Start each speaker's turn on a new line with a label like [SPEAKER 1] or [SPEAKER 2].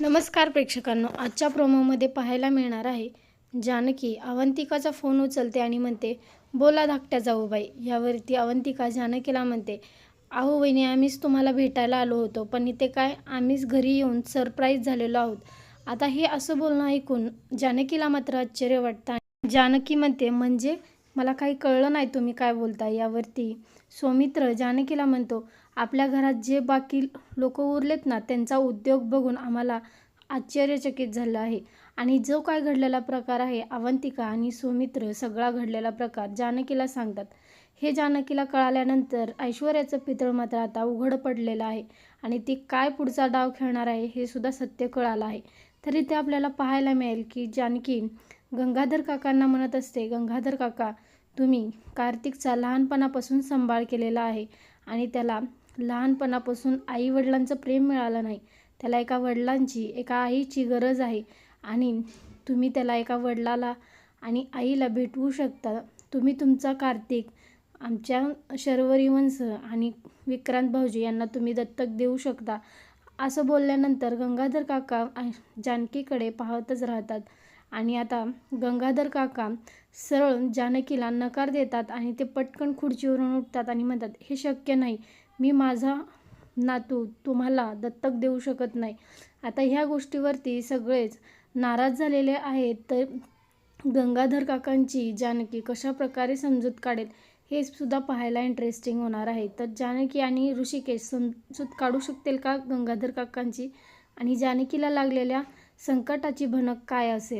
[SPEAKER 1] नमस्कार प्रेक्षकांनो आजच्या प्रोमोमध्ये पाहायला मिळणार आहे जानकी अवंतिकाचा फोन उचलते आणि म्हणते बोला धाकट्या जाऊबाई. यावरती अवंतिका जानकीला म्हणते अहो वहिनी आम्हीच तुम्हाला भेटायला आलो होतो पण इथे काय आम्हीच घरी येऊन सरप्राईज झालेलो आहोत. आता हे असं बोलणं ऐकून जानकीला मात्र आश्चर्य वाटतं जानकी म्हणते म्हणजे मला काही कळलं नाही तुम्ही काय बोलता यावरती. सौमित्र जानकीला म्हणतो आपल्या घरात जे बाकी लोक उरलेत ना त्यांचा उद्योग बघून आम्हाला आश्चर्यचकित झालं आहे. आणि जो काय घडलेला प्रकार आहे अवंतिका आणि सुमित्र सगळा घडलेला प्रकार जानकीला सांगतात. हे जानकीला कळाल्यानंतर ऐश्वर्याचं पितळ मात्र आता उघड पडलेलं आहे. आणि ती काय पुढचा डाव खेळणार आहे हे सुद्धा सत्य कळालं आहे. तरी ते आपल्याला पाहायला मिळेल की जानकी गंगाधर काकांना म्हणत असते गंगाधर काका तुम्ही कार्तिकचा लहानपणापासून सांभाळ केलेला आहे आणि त्याला लहानपणापासून आई वडिलांचं प्रेम मिळालं नाही. त्याला एका वडिलांची एका आईची गरज आहे आणि तुम्ही त्याला एका वडिलाला आणि आईला भेटवू शकता. तुम्ही तुमचा कार्तिक आमच्या शर्वरी वंश आणि विक्रांत भाऊजी यांना तुम्ही दत्तक देऊ शकता. असं बोलल्यानंतर गंगाधर काका जानकीकडे पाहतच राहतात. आणि आता गंगाधर काका सरळ जानकीला नकार देतात आणि ते पटकन खुर्चीवरून उठतात आणि म्हणतात हे शक्य नाही. मी माझा नातू तुम्हाला दत्तक देऊ शकत नाही. आता ह्या गोष्टीवरती सगळेच नाराज झालेले आहेत. तर गंगाधर काकांची जानकी कशा प्रकारे समजूत काढेल हे सुद्धा पाहायला इंटरेस्टिंग होणार आहे. तर जानकी आणि ऋषिकेश समजूत काढू शकतील का गंगाधर काकांची? आणि जानकीला लागलेल्या संकटाची भनक काय असेल?